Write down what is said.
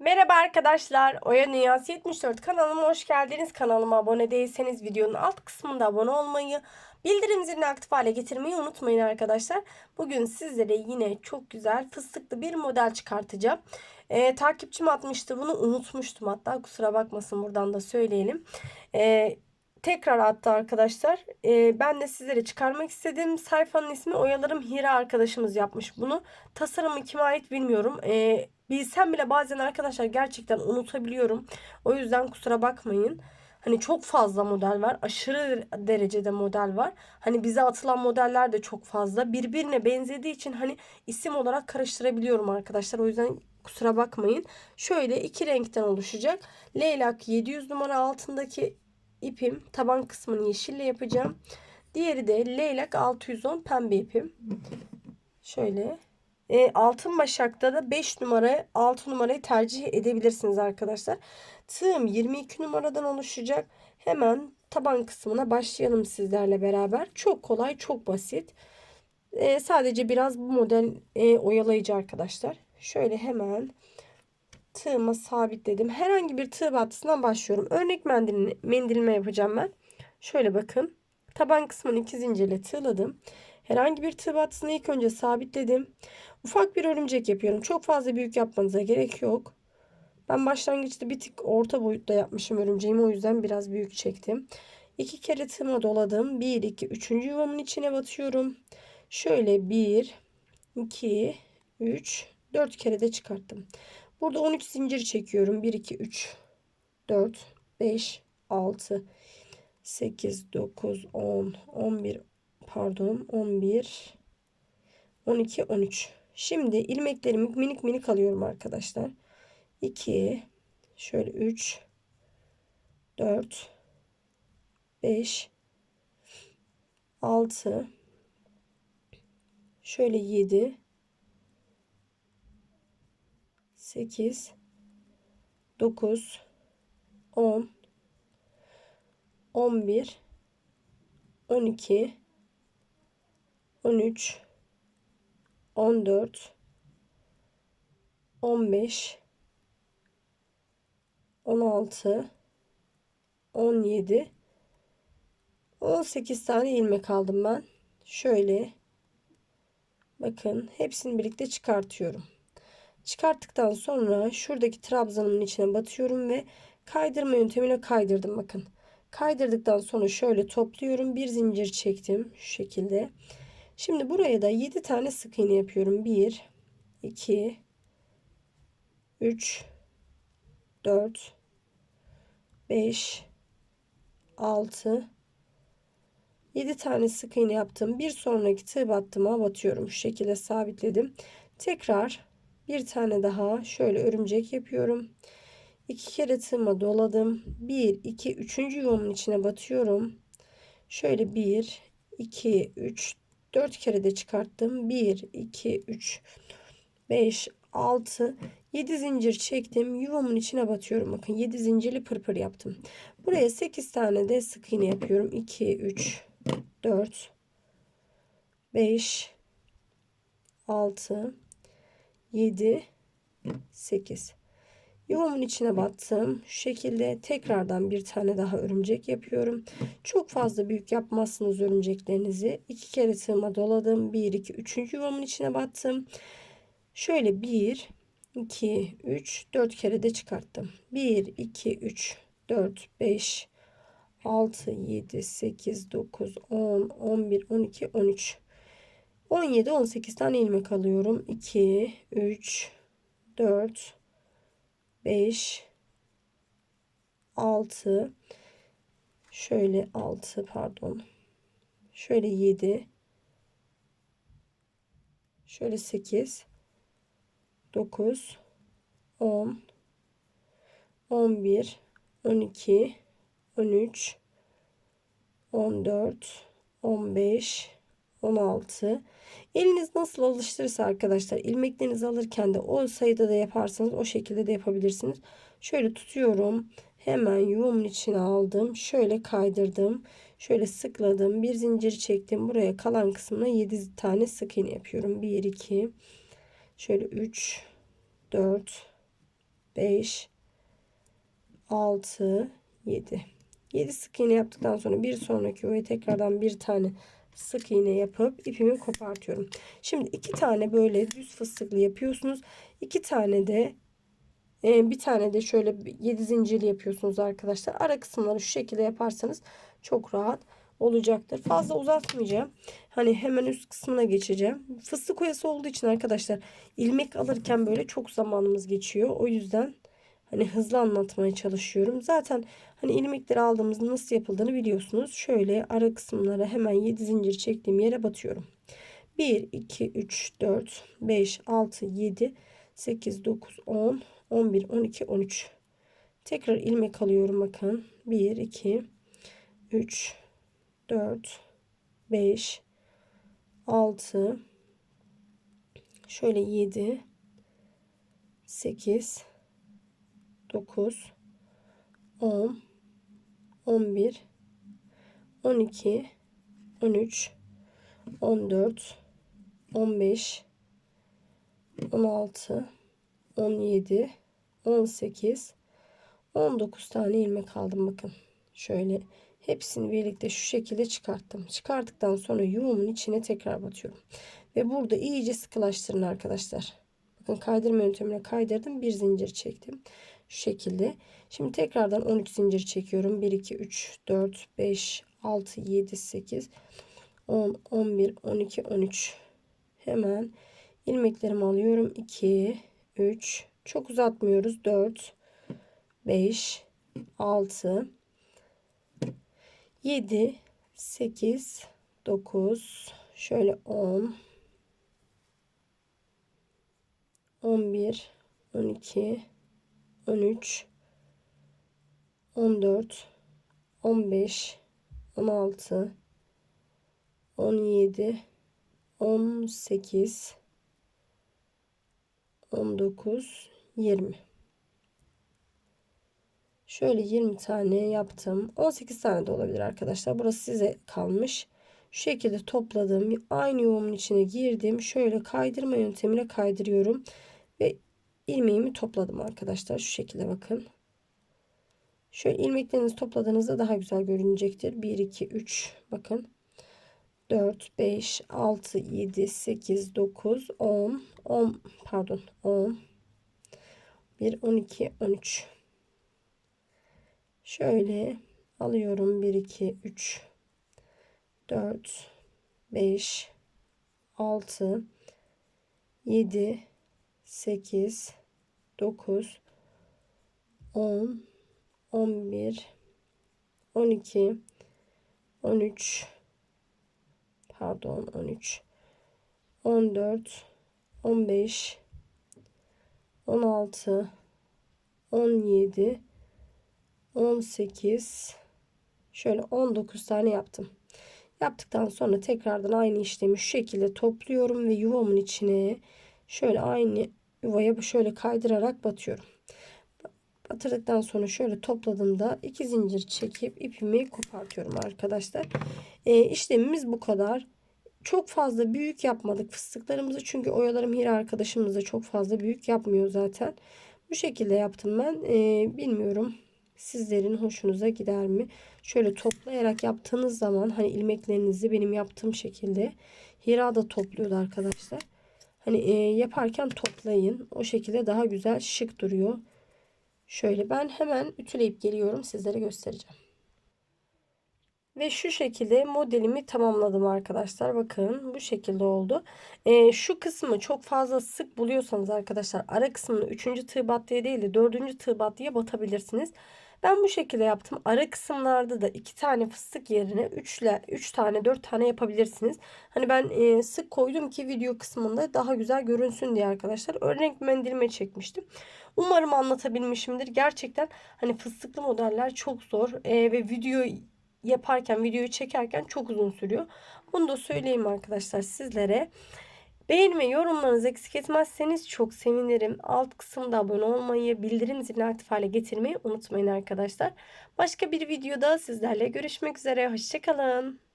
Merhaba arkadaşlar. Oya Dünyası 74 kanalıma hoş geldiniz. Kanalıma abone değilseniz videonun alt kısmında abone olmayı, bildirim zilini aktif hale getirmeyi unutmayın arkadaşlar. Bugün sizlere yine çok güzel fıstıklı bir model çıkartacağım. Ee, takipçim atmıştı bunu unutmuştum hatta kusura bakmasın buradan da söyleyelim. Ee, tekrar attı arkadaşlar. Ee, ben de sizlere çıkarmak istedim. Sayfanın ismi Oyalarım Hira arkadaşımız yapmış bunu. Tasarımı kime ait bilmiyorum. Ee, bilsem bile bazen arkadaşlar gerçekten unutabiliyorum. O yüzden kusura bakmayın. Hani çok fazla model var. Aşırı derecede model var. Hani bize atılan modeller de çok fazla. Birbirine benzediği için hani isim olarak karıştırabiliyorum arkadaşlar. O yüzden kusura bakmayın. Şöyle iki renkten oluşacak. Leylak 700 numara altındaki ipim. Taban kısmını yeşille yapacağım. Diğeri de leylak 610 pembe ipim. Şöyle. E, altın başakta da 5 numara 6 numarayı tercih edebilirsiniz arkadaşlar. Tığım 22 numaradan oluşacak. Hemen taban kısmına başlayalım sizlerle beraber. Çok kolay, çok basit. E, sadece biraz bu model e, oyalayıcı arkadaşlar. Şöyle hemen tığıma sabitledim. Herhangi bir tığ battısından başlıyorum. Örnek mendilini, mendilime yapacağım ben. Şöyle bakın. Taban kısmını iki zincirle tığladım. Herhangi bir tığ battısını ilk önce sabitledim. Ufak bir örümcek yapıyorum. Çok fazla büyük yapmanıza gerek yok. Ben başlangıçta bir tık orta boyutta yapmışım örümceğimi. O yüzden biraz büyük çektim. İki kere tığıma doladım. 1, 2, 3. yuvamın içine batıyorum. Şöyle 1, 2, 3, 4 kere de çıkarttım. Burada 13 zincir çekiyorum. 1, 2, 3, 4, 5, 6, 8, 9, 10, 11, pardon 11, 12, 13. Şimdi ilmeklerimi minik minik alıyorum arkadaşlar. 2, şöyle 3, 4, 5, 6, şöyle 7, 8, 9, 10, 11, 12, 13, 14, 15, 16, 17, 18 tane ilmek aldım ben. Şöyle bakın hepsini birlikte çıkartıyorum. Çıkarttıktan sonra şuradaki trabzanımın içine batıyorum ve kaydırma yöntemiyle kaydırdım bakın. Kaydırdıktan sonra şöyle topluyorum. Bir zincir çektim şu şekilde. Şimdi buraya da 7 tane sık iğne yapıyorum. 1 2 3 4 5 6 7 tane sık iğne yaptım. Bir sonraki tığ battıma batıyorum. Şu şekilde sabitledim. Tekrar bir tane daha şöyle örümcek yapıyorum. İki kere tığıma doladım. 1 2 3. yuvamın içine batıyorum. Şöyle 1 2 3 4 kere de çıkarttım. 1 2 3 5 6 7 zincir çektim. Yuvamın içine batıyorum. Bakın 7 zincirli pırpır yaptım. Buraya 8 tane de sık iğne yapıyorum. 2 3 4 5 6 7 8 Yuvamın içine battım. Şu şekilde tekrardan bir tane daha örümcek yapıyorum. Çok fazla büyük yapmazsınız örümceklerinizi. İki kere tığıma doladım. 1, 2, 3. yuvamın içine battım. Şöyle 1, 2, 3, 4 kere de çıkarttım. 1, 2, 3, 4, 5, 6, 7, 8, 9, 10, 11, 12, 13. 17, 18 tane ilmek alıyorum. 2, 3, 4, 5 6 şöyle 6 pardon şöyle 7 şöyle 8 9 10 11 12 13 14 15 16 Eliniz nasıl alıştırırsa arkadaşlar ilmeklerinizi alırken de o sayıda da yaparsanız o şekilde de yapabilirsiniz. Şöyle tutuyorum. Hemen yuvamın içine aldım. Şöyle kaydırdım. Şöyle sıkladım. Bir zincir çektim. Buraya kalan kısmına 7 tane sık iğne yapıyorum. 1 2 şöyle 3 4 5 6 7 7 sık iğne yaptıktan sonra bir sonraki yuvaya tekrardan bir tane sık iğne yapıp ipimi kopartıyorum. Şimdi iki tane böyle düz fıstıklı yapıyorsunuz. İki tane de e, bir tane de şöyle 7 zincirli yapıyorsunuz arkadaşlar. Ara kısımları şu şekilde yaparsanız çok rahat olacaktır. Fazla uzatmayacağım. Hani hemen üst kısmına geçeceğim. Fıstık oyası olduğu için arkadaşlar ilmek alırken böyle çok zamanımız geçiyor. O yüzden hani hızlı anlatmaya çalışıyorum. Zaten hani ilmekleri aldığımızda nasıl yapıldığını biliyorsunuz. Şöyle ara kısımlara hemen 7 zincir çektiğim yere batıyorum. 1 2 3 4 5 6 7 8 9 10 11 12 13 tekrar ilmek alıyorum bakın 1 2 3 4 5 6 şöyle 7 8 9 10 11 12 13 14 15 16 17 18 19 tane ilmek aldım bakın. Şöyle hepsini birlikte şu şekilde çıkarttım. Çıkarttıktan sonra yuvamın içine tekrar batıyorum. Ve burada iyice sıkılaştırın arkadaşlar bakın kaydırma yöntemine kaydırdım. Bir zincir çektim. Şu şekilde. Şimdi tekrardan 13 zincir çekiyorum. 1 2 3 4 5 6 7 8 10 11 12 13 hemen ilmeklerimi alıyorum. 2 3 çok uzatmıyoruz. 4 5 6 7 8 9 şöyle 10 11 12 13 14 15 16 17 18 19 20 Şöyle 20 tane yaptım. 18 tane de olabilir arkadaşlar. Burası size kalmış. Şu şekilde topladım. Aynı yuvamın içine girdim. Şöyle kaydırma yöntemiyle kaydırıyorum. Ve ilmeğimi topladım arkadaşlar. Şu şekilde bakın. Şöyle ilmeklerinizi topladığınızda daha güzel görünecektir. 1, 2, 3 bakın. 4, 5, 6, 7, 8, 9, 10, 10 pardon 10, 1, 12, 13. Şöyle alıyorum 1, 2, 3, 4, 5, 6, 7, 8, 9, 10, 11, 12, 13, pardon 13, 14, 15, 16, 17, 18, şöyle 19 tane yaptım. Yaptıktan sonra tekrardan aynı işlemi şu şekilde topluyorum ve yuvamın içine şöyle aynı yuvaya şöyle kaydırarak batıyorum. Batırdıktan sonra şöyle topladığımda iki zincir çekip ipimi kopartıyorum arkadaşlar. E, işlemimiz bu kadar. Çok fazla büyük yapmadık fıstıklarımızı. Çünkü oyalarım Hira arkadaşımız da çok fazla büyük yapmıyor zaten. Bu şekilde yaptım ben. E, bilmiyorum sizlerin hoşunuza gider mi? Şöyle toplayarak yaptığınız zaman hani ilmeklerinizi benim yaptığım şekilde Hira da topluyordu arkadaşlar. Hani e, yaparken toplayın. O şekilde daha güzel şık duruyor. Şöyle ben hemen ütüleyip geliyorum sizlere göstereceğim. Ve şu şekilde modelimi tamamladım arkadaşlar. Bakın bu şekilde oldu. Ee, şu kısmı çok fazla sık buluyorsanız arkadaşlar ara kısmını 3. tığ battıya değil de 4. tığ battıya batabilirsiniz. Ben bu şekilde yaptım. Ara kısımlarda da 2 tane fıstık yerine 3 ile 3 tane 4 tane yapabilirsiniz. Hani ben e, sık koydum ki video kısmında daha güzel görünsün diye arkadaşlar. Örnek mendilime çekmiştim. Umarım anlatabilmişimdir. Gerçekten hani fıstıklı modeller çok zor e, ve video yaparken videoyu çekerken çok uzun sürüyor. Bunu da söyleyeyim arkadaşlar sizlere. Beğeni yorumlarınızı eksik etmezseniz çok sevinirim. Alt kısımda abone olmayı, bildirim zilini aktif hale getirmeyi unutmayın arkadaşlar. Başka bir videoda sizlerle görüşmek üzere. Hoşçakalın.